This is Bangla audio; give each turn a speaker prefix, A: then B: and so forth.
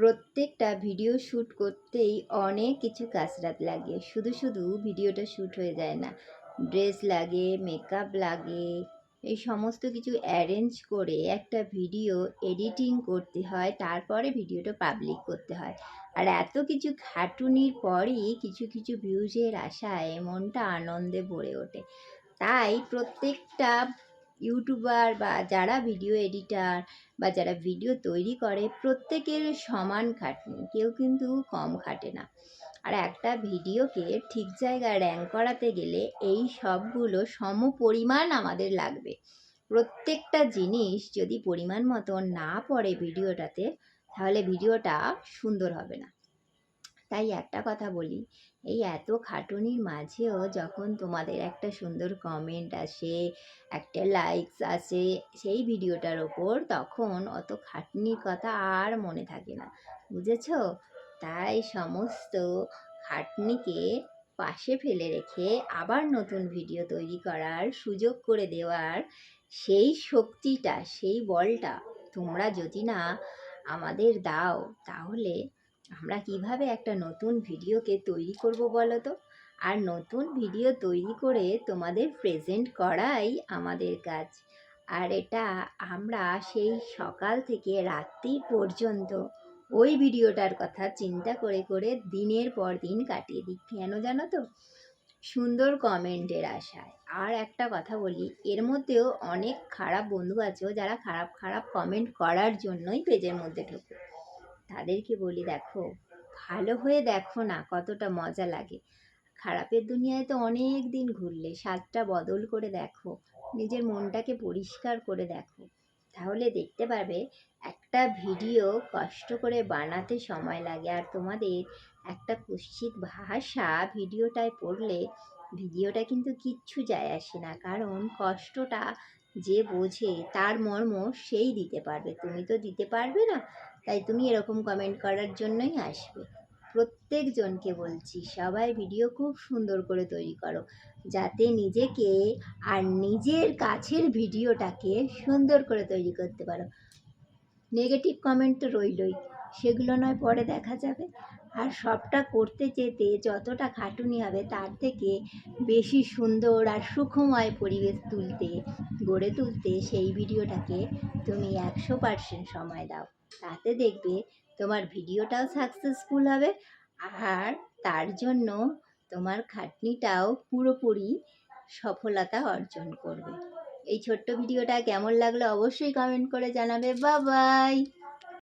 A: প্রত্যেকটা ভিডিও শ্যুট করতেই অনেক কিছু কাসরাত লাগে। শুধু শুধু ভিডিওটা শ্যুট হয়ে যায় না। ড্রেস লাগে মেকআপ লাগে, এই সমস্ত কিছু অ্যারেঞ্জ করে একটা ভিডিও এডিটিং করতে হয়, তারপরে ভিডিওটা পাবলিক করতে হয়। আর এত কিছু খাটুনির পরই কিছু কিছু ভিউজের আশায় মনটা আনন্দে ভরে ওঠে। তাই প্রত্যেকটা ইউটিউবার বা যারা ভিডিও এডিটার বা যারা ভিডিও তৈরি করে, প্রত্যেকের সমান খাটনি, কেউ কিন্তু কম খাটে না। আর একটা ভিডিওকে ঠিক জায়গায় র্যাঙ্ক করাতে গেলে এই সবগুলো সম পরিমাণ আমাদের লাগবে। প্রত্যেকটা জিনিস যদি পরিমাণ মতো না পড়ে ভিডিওটাতে, তাহলে ভিডিওটা সুন্দর হবে না। তাই একটা কথা বলি, এই এত খাটুনির মাঝেও যখন তোমাদের একটা সুন্দর কমেন্ট আসে, একটা লাইকস আসে, সেই ভিডিওটার ওপর তখন অত খাটনির কথা আর মনে থাকে না, বুঝেছ? তাই সমস্ত খাটনিকে পাশে ফেলে রেখে আবার নতুন ভিডিও তৈরি করার সুযোগ করে দেওয়ার সেই শক্তিটা, সেই বলটা তোমরা যদি না আমাদের দাও, তাহলে আমরা কীভাবে একটা নতুন ভিডিওকে তৈরি করব বলো তো? আর নতুন ভিডিও তৈরি করে তোমাদের প্রেজেন্ট করাই আমাদের কাজ। আর এটা আমরা সেই সকাল থেকে রাত্রি পর্যন্ত ওই ভিডিওটার কথা চিন্তা করে করে দিনের পর দিন কাটিয়ে দিই। কেন জানো তো? সুন্দর কমেন্টের আশায়। আর একটা কথা বলি, এর মধ্যেও অনেক খারাপ বন্ধু আছে যারা খারাপ খারাপ কমেন্ট করার জন্যই পেজের মধ্যে ঢোকে। তাদেরকে বলি, দেখো, ভালো হয়ে দেখো না কতটা মজা লাগে। খারাপের দুনিয়ায় তো অনেক দিন ঘুরলে, স্বাদটা বদল করে দেখো, নিজের মনটাকে পরিষ্কার করে দেখো। তাহলে দেখতে পারবে, একটা ভিডিও কষ্ট করে বানাতে সময় লাগে আর তোমাদের একটা কুৎসিত ভাষা ভিডিওটায় পড়লে ভিডিওটা কিন্তু কিচ্ছু যায় আসে না। কারণ কষ্টটা যে বোঝে, তার মর্ম সেই দিতে পারবে। তুমি তো দিতে পারবে না তাই তুমি এরকম কমেন্ট করার জন্যই আসবে। প্রত্যেকজনকে বলছি, সবাই ভিডিও খুব সুন্দর করে তৈরি করো, যাতে নিজেকে আর নিজের কাছের ভিডিওটাকে সুন্দর করে তৈরি করতে পারো। নেগেটিভ কমেন্ট তো রইলই, সেগুলো নয়, পরে দেখা যাবে। আর সবটা করতে যেতে যতটা খাটুনি হবে, তার থেকে বেশি সুন্দর আর সুখময় পরিবেশ তুলতে, গড়ে তুলতে সেই ভিডিওটাকে তুমি একশো পার্সেন্ট সময় দাও। তাতে দেখবে তোমার ভিডিওটাও সাকসেসফুল হবে আর তার জন্য তোমার খাটনিটাও পুরোপুরি সফলতা অর্জন করবে। এই ছোট্ট ভিডিওটা কেমন লাগল অবশ্যই কমেন্ট করে জানাবে। বাবাই